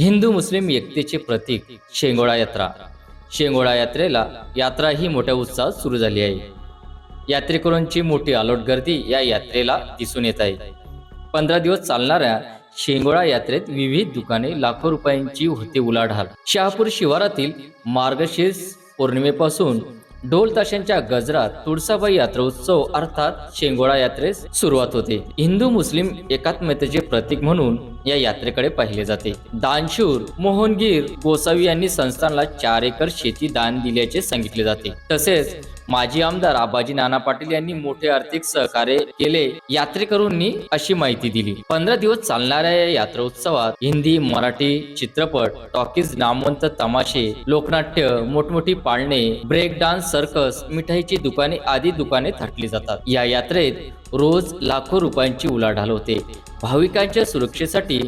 हिंदू मुस्लिम एकतेचे प्रतीक शेंगोळा यात्रा. शेंगोळा यात्रेला यात्रा ही मोठ्या उत्साहात सुरू झाली आहे. यात्रेकरूंची मोठी आलोट गर्दी या यात्रेला दिसून येत आहे. पंधरा दिवस चालणाऱ्या शेंगोळा यात्रेत विविध दुकाने लाखो रुपयांची होते उलाढाल. शहापूर शिवारातील मार्गशीर्ष पौर्णिमेपासून ढोल ताशांच्या गजरात तुळसाबाई यात्रा उत्सव अर्थात शेंगोळा यात्रेस सुरुवात होते. हिंदू मुस्लिम एकात्मतेचे प्रतीक म्हणून या यात्रेकडे पाहिले जाते. दानशूर मोहनगीर गोसावी यांनी संस्थानला चार एकर शेती दान दिल्याचे सांगितले जाते. तसेच माजी आमदार आबाजी नाना पाटील यांनी मोठे आर्थिक सहकार्य केले यात्रेकरूंनी अशी माहिती दिली. पंधरा दिवस चालणाऱ्या या यात्रा उत्सवात हिंदी मराठी चित्रपट टॉकीज नामवंत तमाशे लोकनाट्य मोठमोठी पाळणे ब्रेक डान्स सर्कस मिठाईची दुकाने आदी दुकाने थाटली जातात. या यात्रेत रोज लाखो रुपयांची उलाढाल होते. भाविकांच्या सुरक्षेसाठी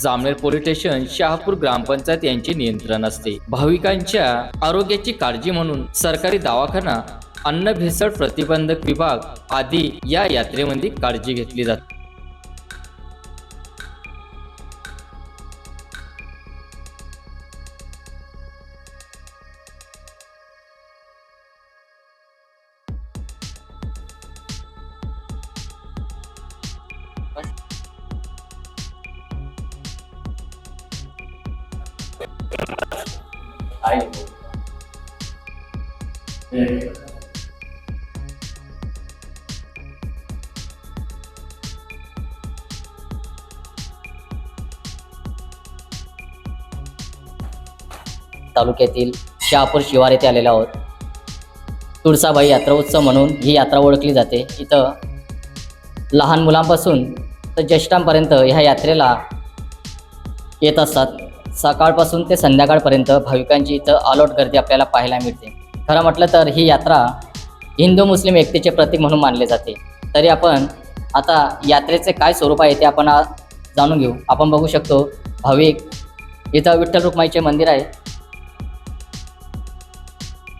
जामनेर पोलीस स्टेशन शहापूर ग्रामपंचायत यांचे नियंत्रण असते. भाविकांच्या आरोग्याची काळजी म्हणून सरकारी दवाखाना अन्न भेसळ प्रतिबंधक विभाग आदी या यात्रेमध्ये काळजी घेतली जाते. तालुक्यातील शहापूर शिवार येथे आलेलो आहोत. तुळसाबाई यात्रा उत्सव म्हणून ही यात्रा ओळखली जाते. इथं लहान मुलांपासून तर ज्येष्ठांपर्यंत ह्या यात्रेला येत असतात. सकाळपासून ते संध्याकाळपर्यंत भाविकांची इथं आलोट गर्दी आपल्याला पाहायला मिळते. खरं म्हटलं तर ही यात्रा हिंदू मुस्लिम एकतेचे प्रतीक म्हणून मानले जाते. तरी आपण आता यात्रेचे काय स्वरूप आहे ते आपण जाणून घेऊ. आपण बघू शकतो भाविक इथं विठ्ठल रुक्माईचे मंदिर आहे.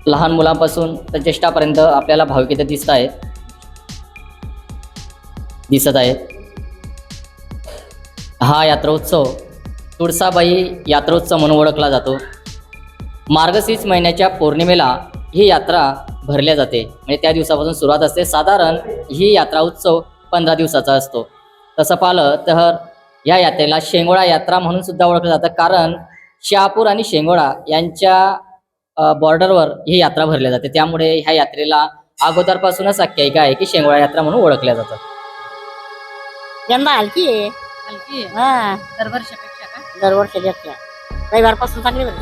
लहान मुलांपासून तर ज्येष्ठापर्यंत आपल्याला भाविक इथे दिसत आहेत. दिसत आहेत. हा यात्रोत्सव तुळसाबाई यात्रोत्सव म्हणून ओळखला जातो. मार्गशीर्ष महिन्याच्या पौर्णिमेला ही यात्रा भरल्या जाते. म्हणजे त्या दिवसापासून सुरुवात असते. साधारण ही यात्रा उत्सव पंधरा दिवसाचा असतो. तसं पाहिलं तर या यात्रेला शेंगोळा यात्रा म्हणून सुद्धा ओळखलं जातं. कारण शहापूर आणि शेंगोळा यांच्या बॉर्डरवर ही यात्रा भरली जाते. त्यामुळे ह्या यात्रेला अगोदरपासूनच आख्यायिका आहे की शेंगोळा यात्रा म्हणून ओळखल्या जातात. यंदा हलकी आहे. हलकी आहे. हा. का दरवर्षी घेतल्या रविवारपासून चांगली बरं.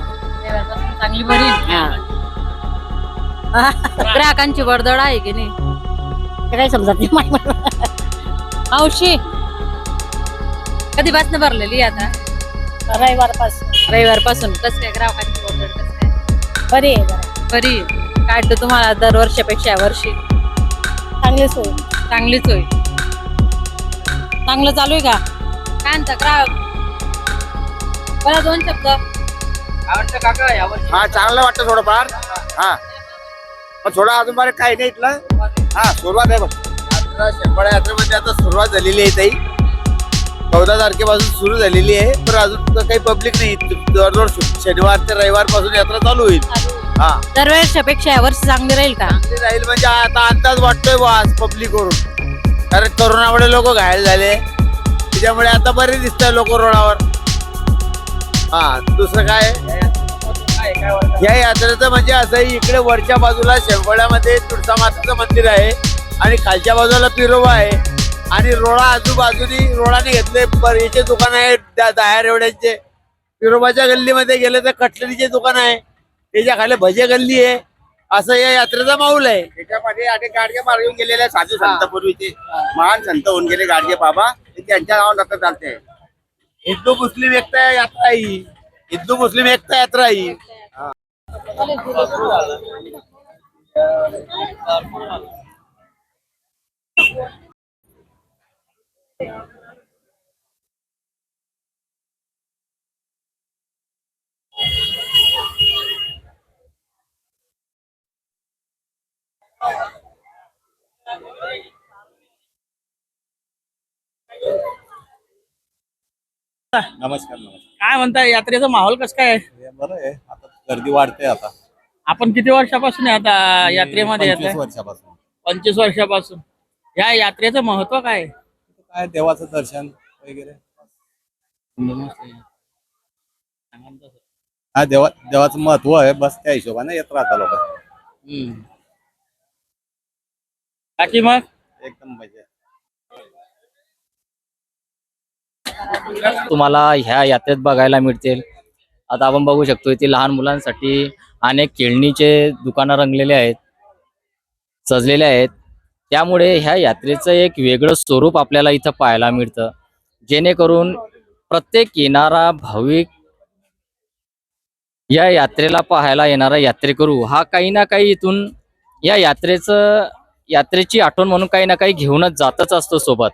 देवापासून चांगली बरी. आहे. हा. ग्राहकांची वर्दळ आहे की नाही? ते काही समजत नाही माहिती मावशी कधीपासून भरलेली आहे आता? रविवारपासून. रविवारपासून. कसं काय ग्राहकांची वर्दळ कसं काय बरी आहे जरा. बरी. काय वाटतं तुम्हाला दरवर्षापेक्षा या वर्षी? चांगली सोय चांगलीच होईल. चांगलं चालू आहे का? काय म्हणता ग्राहक? मला दोन शब्द हा चांगलं वाटतं थोडंफार. हा. पण थोडं अजून बरं काही नाही इथलं. हा सुरुवात आहे बघ. यात्रा शेंबळा यात्रेमध्ये आता सुरुवात झालेली आहे ताई. चौदा तारखेपासून सुरू झालेली आहे पण अजून काही पब्लिक नाही. दररोज शनिवार ते रविवारपासून यात्रा चालू होईल. हा. दरवर्षापेक्षा या वर्षी चांगली राहील का? चांगली राहील म्हणजे आता अंदाज वाटतोय बा आज पब्लिक वरून कारण करोनामुळे लोक घायल झाले. त्याच्यामुळे आता बरे दिसत लोक रोडावर. हा दुसरं काय? या यात्रेचं म्हणजे असं इकडे वरच्या बाजूला शेंगोळ्यामध्ये तुळसा मातेचं मंदिर आहे आणि खालच्या बाजूला पिरोबा आहे. आणि रोडा आजूबाजूनी रोडाने घेतले याचे दुकान आहे दहा रेवड्यांचे पिरोबाच्या गल्लीमध्ये गेले तर कटलरीचे दुकान आहे. त्याच्याखाली भजे गल्ली आहे. असं या यात्रेचा माऊल आहे. त्याच्यामध्ये अनेक गाडगे मार्गून गेलेले साधू संत पूर्वीचे. महान संत होऊन गेले गाडगे बाबा. त्यांच्या नावात आता चालते. हिंदू मुस्लिम एकता यात्रा ही। हिंदू मुस्लिम एकता यात्रा ही। नमस्कार नमस्कार. काय म्हणताय यात्रेचा माहोल कसं काय? आहे? हे बरं आहे. आता गर्दी वाढते आता. आपण किती वर्षापासून आहे आता यात्रेमध्ये येत वर्षापासून. पंचवीस वर्षापासून. या यात्रेचं महत्त्व काय? आहे? काय देवाचं दर्शन वगैरे? हा देवा देवाचं महत्त्व आहे. बस त्या हिशोबाने येत राहता लोक. हम्म. बाकी मग? एकदम मजा तुम्हाला ह्या यात्रेत बघायला मिळतील. आता आपण बघू शकतो इथे लहान मुलांसाठी अनेक खेळणीचे दुकानं रंगलेले आहेत सजलेले आहेत. त्यामुळे ह्या यात्रेचं एक वेगळं स्वरूप आपल्याला इथं पाहायला मिळतं. जेणेकरून प्रत्येक येणारा भाविक या यात्रेला पाहायला येणारा यात्रेकरू हा काही ना काही इथून या यात्रेचं यात्रेची आठवण म्हणून काही ना काही घेऊनच जातच असतो सोबत.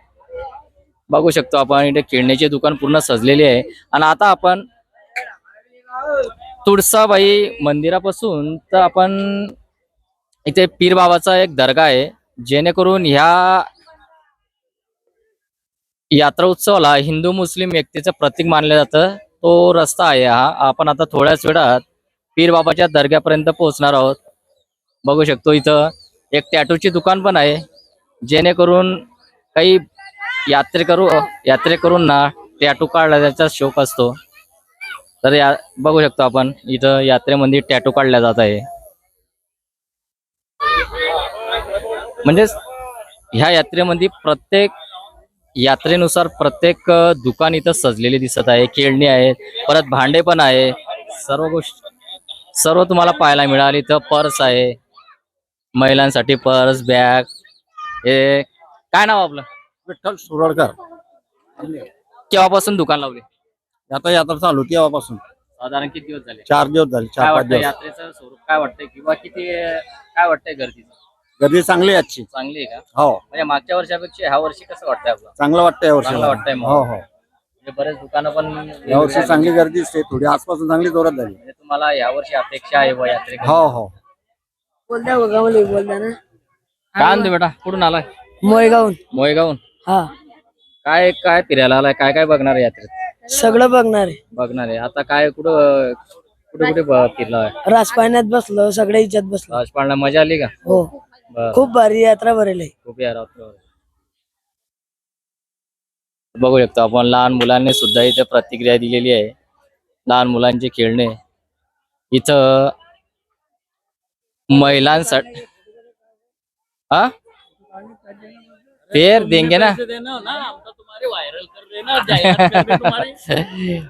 बघू शकतो आपण इथे खेळण्याचे दुकान पूर्ण सजलेले आहे. आणि आता आपण तुळसाबाई मंदिरापासून तर आपण इथे पीर बाबाचा एक दर्गा आहे जेणेकरून ह्या यात्रा उत्सवाला हिंदू मुस्लिम व्यक्तीचं प्रतीक मानलं जातं. तो रस्ता आहे हा. आपण आता थोड्याच वेळात पीर बाबाच्या दर्ग्यापर्यंत पोहोचणार आहोत. बघू शकतो इथं एक टॅटूची दुकान पण आहे जेणेकरून काही यात्रेकरू यात्रेकरूंना टॅटू काढण्याचा शौक असतो. तर या बघू शकतो आपण इथं यात्रेमध्ये टॅटू काढला जात आहे. म्हणजेच ह्या यात्रेमध्ये प्रत्येक यात्रेनुसार प्रत्येक दुकान इथं सजलेली दिसत आहे खेळणी आहेत परत भांडे पण आहे. सर्व गोष्टी सर्व तुम्हाला पाहायला मिळाल इथं पर्स आहे. महिलांसाठी पर्स बॅग हे काय नाव आपलं? विठ्ठल सुरडकर केव्हापासून दुकान लावले? आता यात्रा चालू तेव्हापासून साधारण किती दिवस झाले? चार दिवस झाले काय चार पाच वाटतं दिवस. यात्रेचं स्वरूप काय वाटतंय किंवा किती काय वाटतंय गर्दीचं? गर्दी चांगली आहे आजची. चांगली आहे का? हो. म्हणजे मागच्या वर्षापेक्षा ह्या वर्षी कसं वाटतंय आपलं? चांगलं वाटतंय या वर्षी. चांगलं वाटतंय मग. हो हो. म्हणजे बरेच दुकानं पण या वर्षी चांगली गर्दी दिसते थोडी आजपासून चांगली जोरात झाली. म्हणजे तुम्हाला या वर्षी अपेक्षा आहे व यात्रे हो हो. बोलता बघा बोलता ना. काय आणतो बेटा? कुठून आलाय? मोयगावून. मोयगावून. हा. काय काय फिरायला आलाय? काय काय बघणार आहे यात्रेत? सगळं बघणार आहे. बघणार आहे. आता काय कुठं कुठे कुठे ब- फिरला आहे राजपाण्यात बसलो सगळ्या इज्जत बसलो. राजपाळला मजा आली का? हो. बरं. खूप भारी यात्रा भरेल. आहे खूप यार बघू शकतो आपण लहान मुलांनी सुद्धा इथे प्रतिक्रिया दिलेली आहे. लहान मुलांचे खेळणे. इथं महिलांसाठी हा? फेर देंगे ना।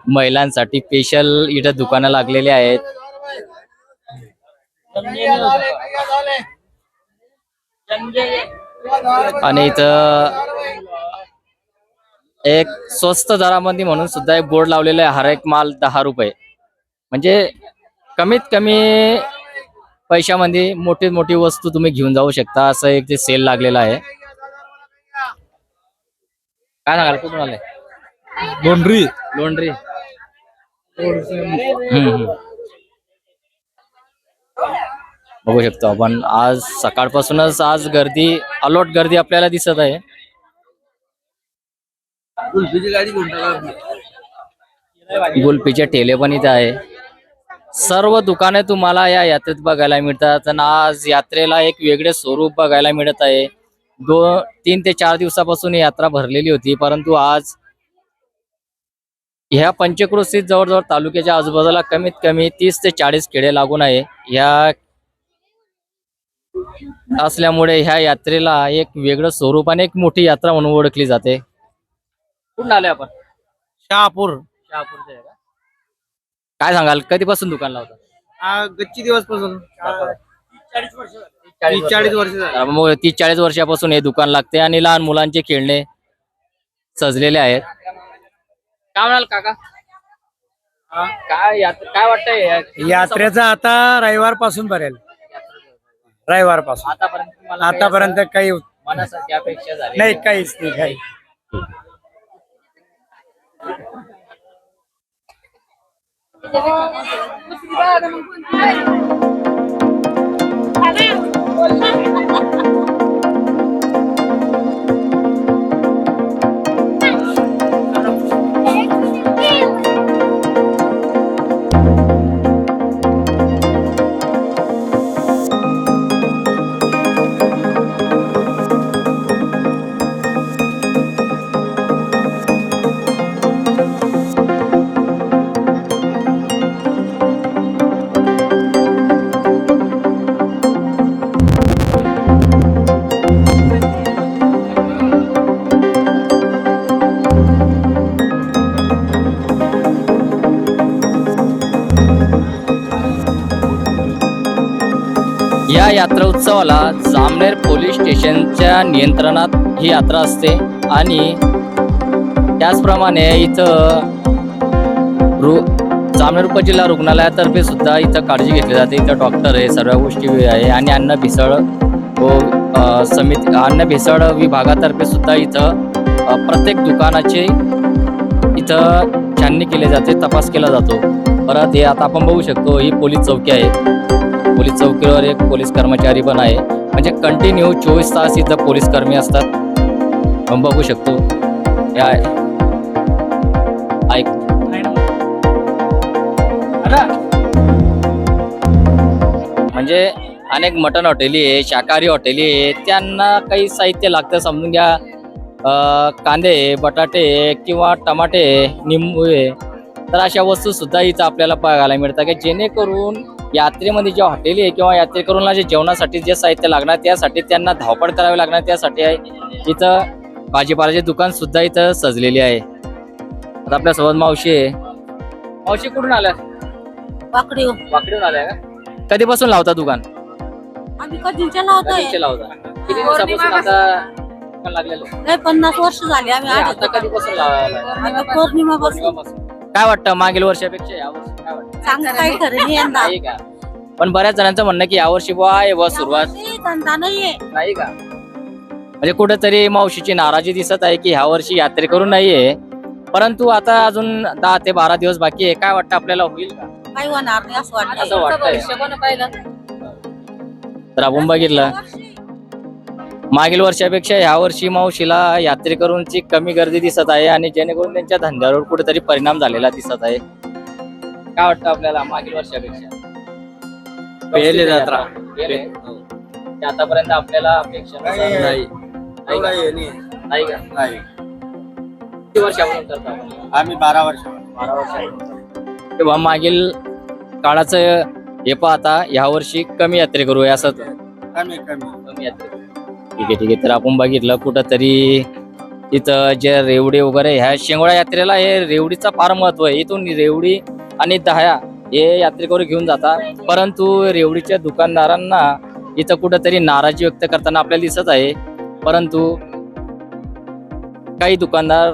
महिलांसाठी स्पेशल इथं दुकानं लागलेली आहेत. आणि इथं एक स्वस्त दरामध्ये म्हणून सुद्धा एक बोर्ड लावलेला आहे हर एक माल दहा रुपये. म्हणजे कमीत कमी पैशामध्ये मोठी मोठी वस्तू तुम्ही घेऊन जाऊ शकता असं एक ते सेल लागलेलं आहे. काय सांगाल कुठून लोंढरी. लोंढरी. हम्म, हम्म. बघू शकतो आपण आज सकाळपासूनच आज गर्दी अलॉट गर्दी आपल्याला दिसत आहे. गुलपीचे ठेले पण इथे आहे. सर्व दुकाने तुम्हाला या यात्रेत बघायला मिळतात आणि आज यात्रेला एक वेगळे स्वरूप बघायला मिळत आहे. दोन तीन ते चार दिवसापासून ही यात्रा भरलेली होती परंतु आज ह्या पंचक्रोशीत जवळजवळ तालुक्याच्या आजूबाजूला कमीत कमी तीस ते चाळीस खेडे लागून आहे. ह्या असल्यामुळे ह्या यात्रेला एक वेगळं स्वरूप आणि एक मोठी यात्रा म्हणून ओळखली जाते. कुठून आले आपण? शहापूर. शहापूरचे आहे का? काय सांगाल कधीपासून दुकान लावता? गच्ची दिवसपासून तीस चाळीस वर्ष झाली. तर मग तीस चाळीस वर्षापासून हे दुकान लागते आणि लहान मुलांचे खेळणे सजलेले आहेत. काय म्हणाल काका? काय काय वाटतंय या- यात्रेचा आता रविवारपासून भरेल. रविवारपासून आतापर्यंत तुम्हाला काही आतापर्यंत काही असं मनासारखी अपेक्षा झाली नाही काहीच नाही काही. या 哈哈。यात्रा उत्सवाला जामनेर पोलीस स्टेशनच्या नियंत्रणात ही यात्रा असते आणि त्याचप्रमाणे इथं रु जामनेर उपजिल्हा रुग्णालयातर्फे सुद्धा इथं काळजी घेतली जाते. इथं डॉक्टर आहे सर्व गोष्टी आहे आणि अन्न भिसळ व समिती अन्न भेसळ विभागातर्फे सुद्धा इथं प्रत्येक दुकानाचे इथं छाननी केली जाते तपास केला जातो. परत हे आता आपण बघू शकतो ही पोलीस चौकी आहे. पोलीस चौकीवर एक पोलीस कर्मचारी पण आहे. म्हणजे कंटिन्यू चोवीस तास इथं पोलीस कर्मी असतात. बघू शकतो. या. ऐक. म्हणजे अनेक मटण हॉटेली आहे शाकाहारी हॉटेली आहे त्यांना काही साहित्य लागतं समजून घ्या. कांदे बटाटे किंवा टमाटे निंबू आहे तर अशा वस्तू सुद्धा इथं आपल्याला बघायला मिळतात की जेणेकरून यात्रेमध्ये ज्या हॉटेली आहे किंवा यात्रेकरूंना जे जेवणासाठी जे साहित्य लागणार त्यासाठी त्यांना धावपळ करावी लागणार त्यासाठी आहे. इथं भाजीपाल्याचे दुकान सुद्धा इथं सजलेली आहे. आता आपल्यासोबत मावशी आहे. मावशी कुठून आल्या? वाकडी वाकडीहून आल्या का? कधीपासून लावता दुकान? आम्ही कधीच्या लावतोय. कधीचे लावता? किती दिवसापासून आता दुकान लागलेलं आहे? लय पन्नास वर्ष झाली आम्ही म्हणजे आधी आता कधीपासून लावायला आता पौर्णिमापासून. पौर्णिमापासून. काय वाटतं मागील वर्षापेक्षा यावर्षी काय वाटतं? चांगलं काही खरं नाही यंदा. नाही का? पण बऱ्याच जणांचं म्हणणं की यावर्षी बुवा आहे बुवा सुरुवात. यावर्षी धंदा नाहीये. नाही का? म्हणजे कुठेतरी मावशीची नाराजी दिसत आहे की ह्या वर्षी यात्रेकरू नाहीये. परंतु आता अजून दहा ते बारा दिवस बाकी आहे. काय वाटतं आपल्याला होईल का? काही होणार नाही असं असं वाटतं वाटतंय तर आपण बघितलं. मागील वर्षापेक्षा ह्या वर्षी मावशीला यात्रेकरूंची कमी गर्दी दिसत आहे आणि जेणेकरून त्यांच्या धंद्यावर कुठेतरी परिणाम झालेला दिसत आहे. काय वाटतं आपल्याला मागील वर्षापेक्षा? पहिले जत्रा. आतापर्यंत आपल्याला अपेक्षा नसेल. नाही. नाही का? नाही. का? नाही. किती वर्षापासून करता आपण? आम्ही बारा वर्ष बारा वर्षापासून तेव्हा मागील काळाचं हे पाहता ह्या वर्षी कमी यात्रे करू असं. कमी कमी. कमी यात्रे. ठीक आहे ठीक आहे. तर आपण बघितलं कुठंतरी इथं जे रेवडी वगैरे ह्या शेंगोळा यात्रेला हे रेवडीचं फार महत्त्व आहे. इथून रेवडी आणि दह्या हे यात्रेकरू घेऊन जातात. परंतु रेवडीच्या दुकानदारांना इथं कुठंतरी नाराजी व्यक्त करताना आपल्याला दिसत आहे. परंतु काही दुकानदार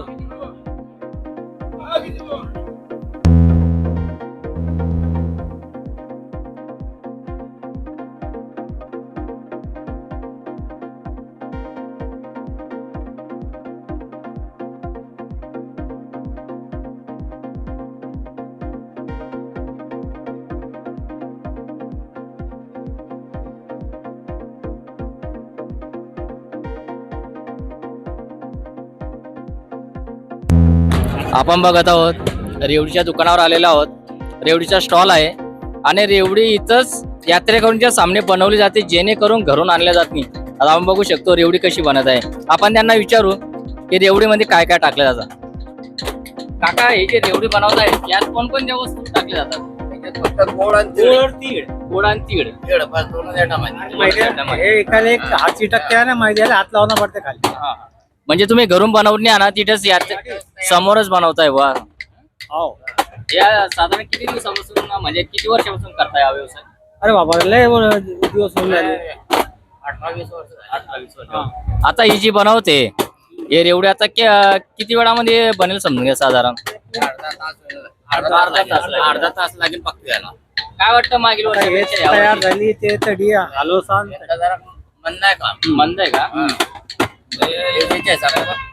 आपण बघत आहोत रेवडीच्या दुकानावर आलेलो आहोत. रेवडीचा स्टॉल आहे आणि रेवडी इथंच यात्रेकरूंच्या सामने बनवली जाते जेणेकरून घरून आणल्या जात नाही. आता आपण बघू शकतो रेवडी कशी बनत आहे. आपण त्यांना विचारू की रेवडीमध्ये काय काय टाकलं जातं. काका हे जे रेवडी बनवत आहेत यात कोणकोणत्या वस्तू टाकल्या जातात? हे एकाला एक हातची टक्के आहे ना मैद्याला हात लावणं पडते खाली. हा. म्हणजे तुम्ही घरून बनवून नाही आणा तिथेच यात समोरच बनवताय वा हो या साधारण किती दिवसापासून म्हणजे किती वर्षापासून करताय हा व्यवसाय? अरे बाबा लय वर- दिवस होऊन झाले. वर्ष. आता ही जी बनवते हे रेवडी आता कि- किती वेळामध्ये बनेल समजून घ्या साधारण? अर्धा अर्धा तास अर्धा तास लागेल फक्त याला काय वाटतं मागील वर्षापेक्षा यावर्षी? झाली ते तडी आलो सांग. यंदा जरा मंद आहे का? मंद आहे का योजनेच्या हिसाबाने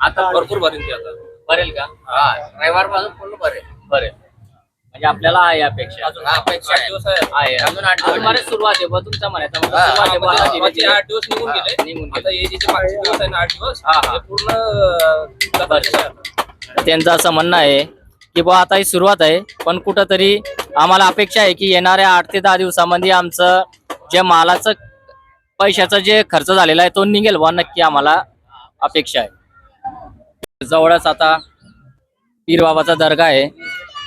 आता भरपूर भरेल ती आता. भरेल का? हा. रविवारपासून पूर्ण भरेल. भरेल. म्हणजे आपल्याला आहे अपेक्षा. अजून अपेक्षा आहे. अजून आठ दिवस बरेच सुरुवात आहे तुमच्या म्हणायचं. म्हणजे सुरुवात आहे बा, धीरे धीरे. आठ दिवस निघून गेले. निघून आता हे जे जे मागचे दिवस आहे ना आठ दिवस हा, हा. ते पूर्ण अं. त्यांचं असं म्हणणं आहे की बुवा आता ही सुरुवात आहे पण कुठंतरी आम्हाला अपेक्षा आहे की येणाऱ्या आठ ते दहा दिवसामध्ये आमचं जे मालाचं पैशाचा जे खर्च झालेला आहे तो निघेल वा नक्की आम्हाला अपेक्षा आहे. जवळच आता पीरबाबाचा दर्गा आहे.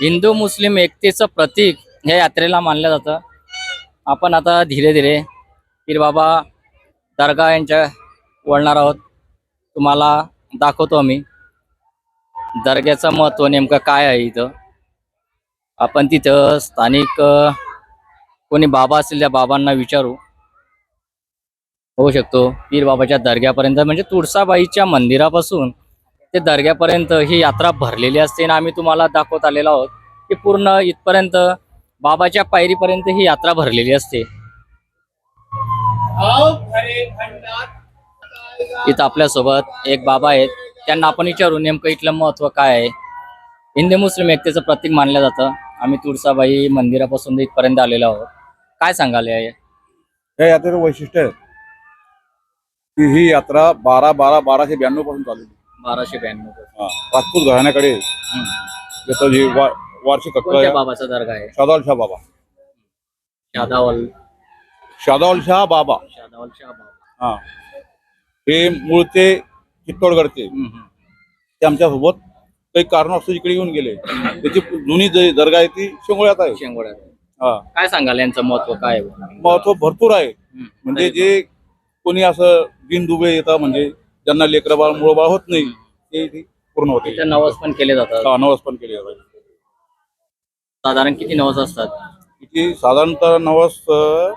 हिंदू मुस्लिम एकतेचं प्रतीक हे यात्रेला मानलं जातं. आपण आता धीरे धीरे पीरबाबा दर्गा यांच्या वळणार आहोत. तुम्हाला दाखवतो आम्ही. दर्ग्याचं महत्त्व नेमकं काय आहे इथं? आपण तिथं स्थानिक कोणी बाबा असतील त्या बाबांना विचारू. होऊ शकतो. पीरबाबाच्या दर्ग्यापर्यंत म्हणजे तुळसाबाईच्या मंदिरापासून ते दर्ग्यापर्यंत ही यात्रा भरलेली असते आणि आम्ही तुम्हाला दाखवत आलेलो आहोत की पूर्ण इथपर्यंत बाबाच्या पायरीपर्यंत ही यात्रा भरलेली असते. इथं आपल्यासोबत एक बाबा आहेत. त्यांना आपण विचारू नेमकं इथलं महत्त्व काय आहे. हिंदू मुस्लिम एकतेचं प्रतीक मानलं जातं. आम्ही तुळसाबाई मंदिरापासून इथपर्यंत आलेलो आहोत. काय सांगाल या यात्रेचं वैशिष्ट्य आहे. की ही यात्रा बारा बारा बाराशे ब्याण्णवपासून चालू. बाराशे ब्याण्णव. राजपूत घराण्याकडे जे वा- वार्षिक हक्क कोणत्या आहे बाबाचा दर्गा आहे? शादावल शाह बाबा. शादावल. शादावल शाह बाबा. शादावल शाह बाबा. हा. हे मूळचे चित्तोडगडचे. हम्म. ते आमच्यासोबत काही कारणास्तव इकडे येऊन गेले. त्याची जुनी जी दर्गा आहे ती शेंगोळ्यात आहे. शेंगोड्यात हा. काय सांगाल यांचं महत्त्व काय आहे? महत्त्व भरपूर आहे. हम्म. म्हणजे जे कोणी असं दिन दुबे येतात म्हणजे ज्यांना लेकरं बाळ मुळ बाळ होत नाही ते इथे पूर्ण होते. इथं नवस पण केले जातात. हा, नवस पण केले जातात. साधारण किती नवस असतात? इथे साधारणतः नवस अं,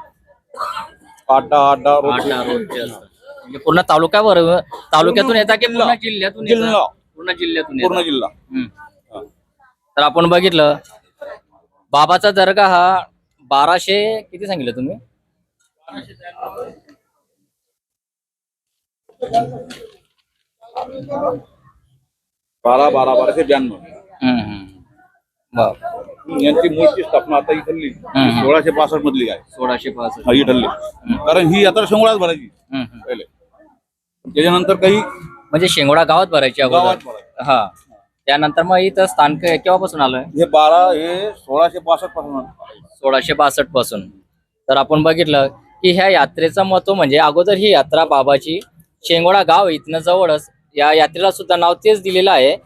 आठ दहा आठ दहा आठ रोज दहा रोजचे असतात. म्हणजे पूर्ण तालुक्यावर तालुक्यातून येतात की पूर्ण जिल्ह्यातून येतात? जिल्हा. पूर्ण जिल्ह्यातून पूर्ण येतात. जिल्हा. हम्म. तर आपण बघितलं बाबाचा दर्गा हा बाराशे किती सांगितलं तुम्ही? बारा बारा बाराशे ब्याण्णव. यांची मूळची स्थापना आता इथली हम्म. सोळाशे पासष्ट मधली आहे. सोळाशे पासष्ट. हा, ही ठरली. कारण ही यात्रा शेंगोळ्यात भरायची. पहिले. त्याच्यानंतर काही म्हणजे शेंगोडा गावात भरायची गावात. हा. त्यानंतर मग इथं स्थानक केव्हापासून आलोय? हे बारा हे सोळाशे पासष्टपासून सोळाशे बासष्टपासून. तर आपण बघितलं की ह्या यात्रेचं महत्त्व म्हणजे अगोदर ही यात्रा बाबाची शेंगोडा गाव इथनं जवळच. या यात्रेला सुद्धा नाव तेच दिलेलं आहे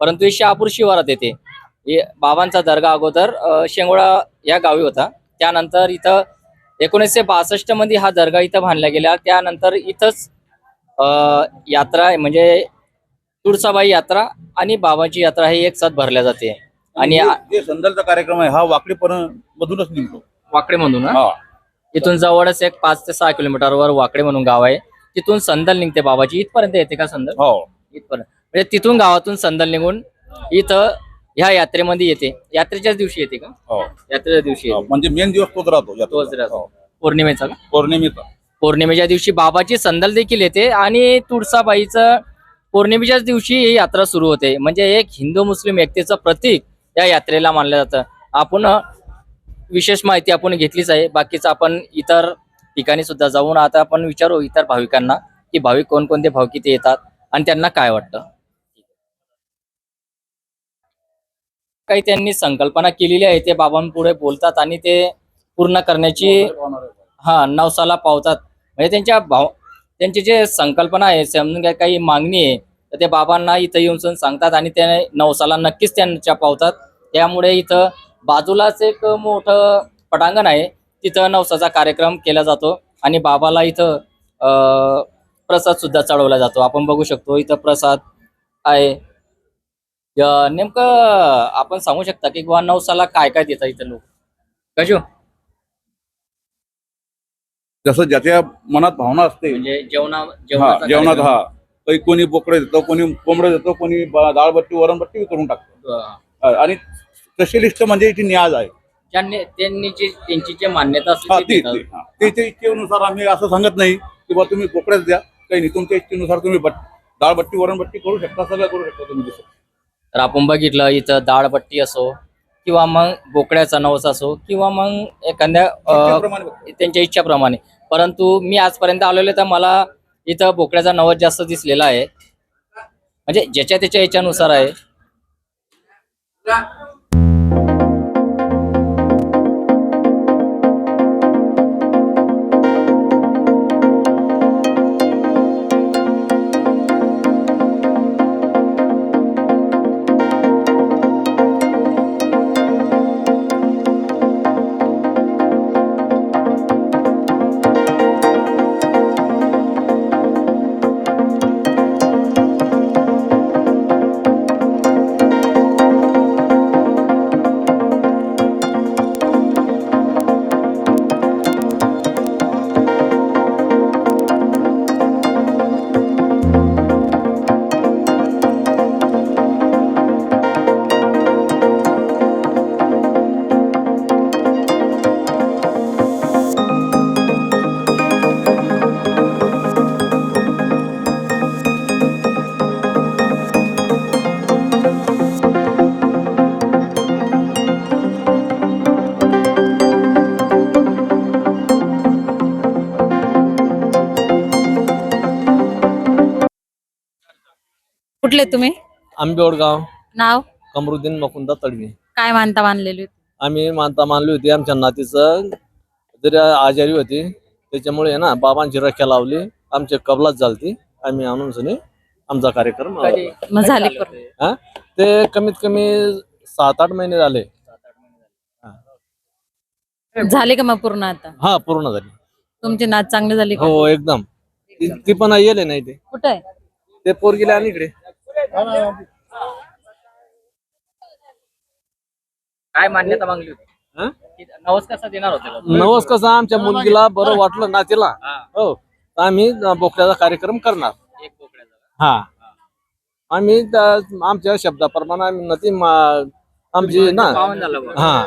परंतु ही शहापूर शिवारात येते. बाबांचा दर्गा अगोदर अं, शेंगोडा या गावी होता. त्यानंतर इथं एकोणीसशे बासष्टमध्ये हा दर्गा इथं बांधला गेला. त्यानंतर इथंच यात्रा आहे, म्हणजे तुळसाबाई यात्रा आणि बाबाची यात्रा ही एक साथ भरल्या जाते. आणि जे संदलचा कार्यक्रम आहे हा वाकडी मधूनच निघतो. वाकडे म्हणून ना हा. इथून जवळच एक पाच ते सहा किलोमीटरवर वाकडे म्हणून गाव आहे. तिथून संदल निघते बाबाची इथपर्यंत येते का संदल? हो. इथपर्यंत. म्हणजे तिथून गावातून संदल निघून इथं ह्या यात्रेमध्ये येते. यात्रेच्याच दिवशी येते का? हो. यात्रेच्या दिवशी हो. येते. म्हणजे मेन दिवस तोच राहतो तोच. राहतो. हो. पौर्णिमेचा का? पौर्णिमेचा. पौर्णिमेच्या दिवशी बाबाची संदल देखील येते आणि तुळसाबाईचं पौर्णिमेच्याच दिवशी ही यात्रा सुरू होते. म्हणजे एक हिंदू मुस्लिम एकतेचं प्रतीक या यात्रेला मानलं जातं. आपण अ, विशेष माहिती आपण घेतलीच आहे. बाकीचं आपण इतर ठिकाणी सुद्धा जाऊन आता आपण विचारू इतर भाविकांना की भाविक कोणकोणते भाविक किती येतात आणि त्यांना काय वाटतं? काही त्यांनी संकल्पना केलेली आहे ते बाबांपुढे बोलतात आणि ते पूर्ण करण्याची हा नवसाला पावतात. म्हणजे त्यांच्या भाव त्यांची जे संकल्पना आहे समजून घ्या काही मागणी आहे तर ते बाबांना इथं येऊन सण सांगतात आणि ते नवसाला नक्कीच त्यांच्या पावतात. त्यामुळे इथं बाजूलाच एक मोठं पटांगण आहे. तिथं नवसाचा कार्यक्रम केला जातो आणि बाबाला इथं प्रसाद सुद्धा चढवला जातो. आपण बघू शकतो इथं प्रसाद आहे. नेमकं आपण सांगू शकता की बुवा नवसाला काय काय देतात इथं लोक? कशो? जसं ज्याच्या मनात भावना असते. म्हणजे जेवणा जेवणात कार्यक्रम. हा. काही कोणी बोकडं देतं कोणी कोंबडं देतं कोणी डाळबट्टी वरणबट्टी करून टाकतं. आणि स्पेशलिस्ट म्हणजे इथे न्याज आहे. ज्यांनी त्यांनी जी त्यांची जी मान्यता हा ती ती, हा. इच्छेनुसार आम्ही असं सांगत नाही की बा तुम्ही बोकड्याच द्या काही नाही तुमच्या इच्छेनुसार तुम्ही बट डाळबट्टी वरणबट्टी करू शकता सगळं करू शकता तुम्ही तसं. तर आपण बघितलं इथं डाळबट्टी असो किंवा मग बोकड्याचा नवस असो किंवा मग एखाद्या अ, इच्छेप्रमाणे बघतो. त्यांच्या इच्छाप्रमाणे परंतु मी आजपर्यंत आलेलो तर मला इथं बोकड्याचा नवस जास्त दिसलेला आहे म्हणजे ज्याच्या त्याच्या याच्यानुसार आहे कुठले तुम्ही? आंबेवडगाव. नाव? कमरुद्दीन मकुंदा तडवी. काय मानता मानलेली होती? आम्ही मानता मानली होती. आमच्या नातीचं जरी आजारी होती त्याच्यामुळे ना बाबांची रख्या लावली. आमची कबलात झालती. आम्ही आणून सनी आमचा कार्यक्रम मग झाली करून हा? ते कमीत कमी सात आठ महिने झाले. झाली का मग पूर्ण आता? हा पूर्ण झाली. तुमची नाच चांगली झाली का? हो एकदम. ती ती पण येले नाही ते. कुठे आहे? ते पोरगीला आणि इकडे. काय मान्यता मागली हा? होती नवस कसा देणार होते नवस कसं आमच्या मुलगीला बरं वाटलं नातीला हो. तर आम्ही बोकड्याचा कार्यक्रम करणार. एक बोकड्याचा हा. आम्ही आमच्या शब्दाप्रमाणे आम्ही नती आमची ना. हा.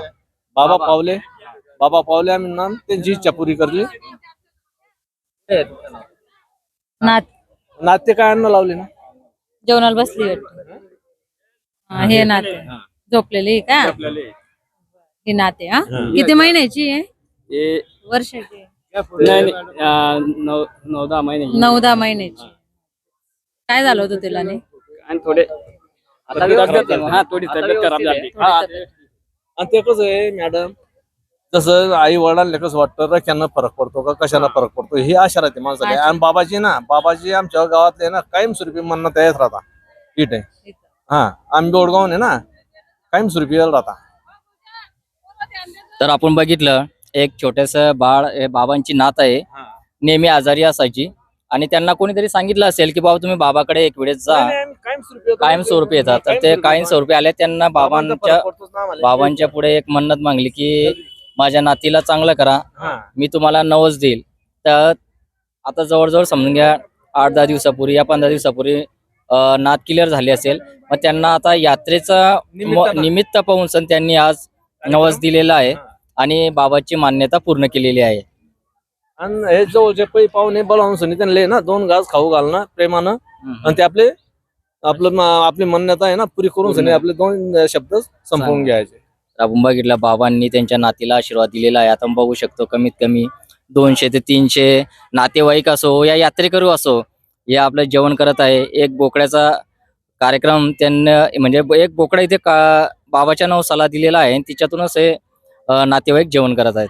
बाबा पावले. बाबा पावले आम्ही ना त्यांची इच्छा पुरी करली. नाते काय अन्न लावले ना? जेवणाला बसली वाटतं. हा, हे नाते. झोपलेली आहे का ही नाते हा? किती महिन्याची आहे? वर्षाची नऊ दहा महिने नऊ दहा महिन्याची. काय झालं होतं तिला नाही आणि थोडे आता हा थोडी तब्येत खराब झाली. हा आणि ते कसं आहे मॅडम? जसं आई वडिलांना कसं वाटतं रख्यानं फरक पडतो का कशाला फरक पडतो? ही आशा राहते माणसाला. आणि बाबाजी ना बाबाजी आमच्या गावातले ना कायमस्वरूपी म्हणणं तयार राहता. ठीक आहे हा आम्ही बेडगाव आहे ना कायमस्वरूपी राहता. तर आपण बघितलं एक छोटस बाळ हे बाबांची नात आहे. नेहमी आजारी असायची. आणि त्यांना कोणीतरी सांगितलं असेल की बाबा तुम्ही बाबाकडे एक वेळेस जा. कायम स्वरूपी येतात. तर ते कायम स्वरूपी आले त्यांना बाबांच्या बाबांच्या पुढे एक मन्नत मागली की माझ्या नातीला चांगलं करा. मी तुम्हाला नवस देईल. तर आता जवळजवळ समजून घ्या आठ दहा दिवसापूर्वी या पंधरा दिवसापूर्वी नात क्लिअर झाली असेल. मग त्यांना आता यात्रेचा. निमित्त पाहून सण त्यांनी आज नवस दिलेला आहे आणि बाबाची मान्यता पूर्ण केलेली आहे. आणि हे जवळचे पै पाहुणे बोलावून सनी त्यांना ना दोन घास खाऊ घालणं प्रेमानं. आणि ते आपले आपलं आपली मान्यता आहे ना पुरी करून सनी आपले दोन शब्द संपवून. घ्यायचे. आपण बघितलं बाबांनी त्यांच्या नातीला आशीर्वाद दिलेला आहे. आता बघू शकतो कमीत कमी दोनशे ते तीनशे नातेवाईक असो या यात्रेकरू असो हे आपलं जेवण करत आहे. एक बोकड्याचा कार्यक्रम त्यांना म्हणजे एक बोकडा इथे का बाबाच्या नाव सला दिलेला आहे तिच्यातूनच हे नातेवाईक जेवण करत आहेत.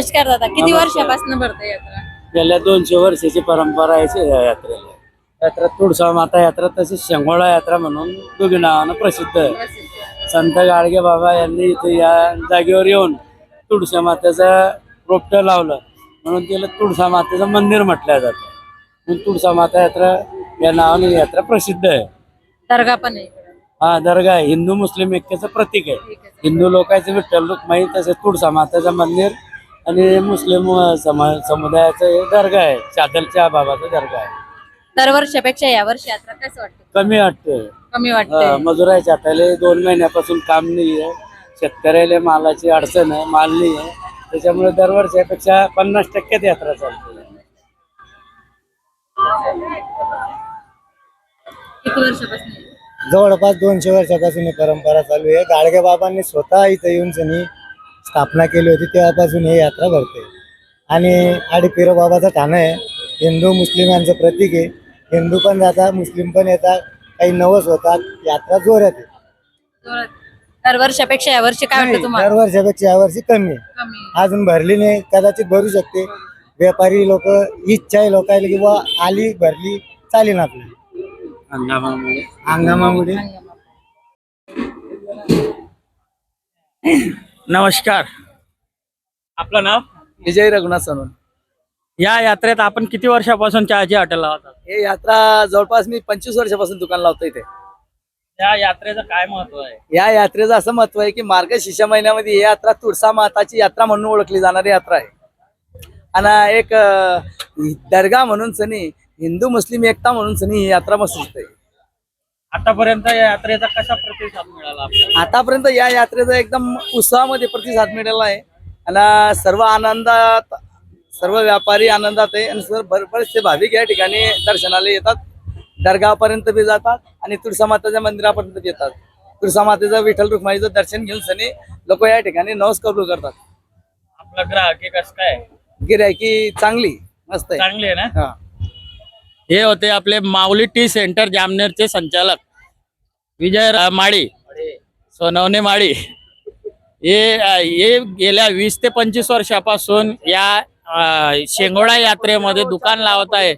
नमस्कार दादा किती वर्षापासून भरते यात्रा? गेल्या दोनशे वर्षाची परंपरा आहे या यात्रेला. यात्रा तुळसा माता यात्रा तसेच शेंगोळा यात्रा म्हणून दोघी नावानं प्रसिद्ध आहे. संत गाडगे बाबा यांनी इथे या जागेवर येऊन तुळसा मातेचं रोपटं लावलं. म्हणून त्याला तुळसा मातेचं मंदिर म्हटलं जातं. म्हणून तुळसा माता यात्रा या नावाने ही यात्रा प्रसिद्ध आहे. दर्गा पण आहे इकडं. हा दर्गा आहे. हिंदू मुस्लिम ऐक्याचं प्रतीक आहे. हिंदू लोकांचं विठ्ठल रुक्माई तसेच तुळसा माताचं मंदिर आणि मुस्लिम अं, समा समुदायाचं हे दर्गा आहे. चादलच्या बाबाचा दर्गा आहे. दरवर्षापेक्षा या वर्षी यात्रा कसं वाटतं? कमी वाटते. कमी वाटते. मजुराच्या हाताले दोन महिन्यापासून काम नाही आहे. शेतकऱ्याला मालाची अडचण आहे माल नाही आहे. त्याच्यामुळे दरवर्षापेक्षा पन्नास टक्क्यात यात्रा चालते. किती वर्षापासून? जवळपास दोनशे वर्षापासून ही परंपरा चालू आहे. गाडगे बाबांनी स्वतः इथं येऊन सनी स्थापना केली होती तेव्हापासून ही यात्रा भरते. आणि आडीपिरो बाबाचं ठाणं आहे हिंदू मुस्लिम यांचं प्रतीक आहे. हिंदू पण जातात मुस्लिम पण येतात काही नवस होतात यात्रा जोरात आहे. जोरात. दरवर्षापेक्षा या वर्षी काय वाटतं तुम्हाला? दरवर्षापेक्षा यावर्षी कमी आहे. कमी अजून भरली नाही कदाचित भरू शकते. व्यापारी लोक इच्छा आहे लोकायला की बुवा आली भरली चालेल आपली हंगामामुळे. हंगामामुळे. नमस्कार. आपलं नाव? विजय रघुनाथ सोनवणे. या यात्रेत आपण किती वर्षापासून चहाची हॉटेल लावतात हे यात्रा जवळपास मी पंचवीस वर्षापासून दुकान लावतो इथे. या यात्रेचं काय महत्त्व आहे? या यात्रेचं असं महत्त्व आहे की मार्गशीर्ष महिन्यामध्ये ही यात्रा तुळसा माताची यात्रा म्हणून ओळखली जाणारी यात्रा आहे. आणि एक अं, दर्गा म्हणून सनी हिंदू मुस्लिम एकता म्हणून सनी ही यात्रा मस्त आहे आतापर्यंत या यात्रेचा कसा प्रतिसाद मिळाला आपल्याला? आतापर्यंत या यात्रेचा एकदम उत्साहामध्ये प्रतिसाद मिळाला आहे. आणि सर्व आनंदात सर्व व्यापारी आनंदात आहे. आणि सर्व भर- बरेचसे भाविक या ठिकाणी दर्शनाला येतात. दर्गापर्यंत बी जातात आणि तुळसा माताच्या मंदिरापर्यंत बी येतात. तुळसा मातेचं विठ्ठल रुक्माईचं दर्शन घेऊन सनी लोक या ठिकाणी नवस कबूल करतात. आपला ग्राहक कसं काय? गिरायकी चांगली मस्त आहे. चांगले आहे ना? हा. हे होते आपले माऊली टी सेंटर जामनेरचे संचालक. विजय माळी. सोनवणे माळी. हे हे गेल्या वीस ते पंचवीस वर्षापासून या शेंगोळा यात्रेमध्ये दुकान लावत आहे.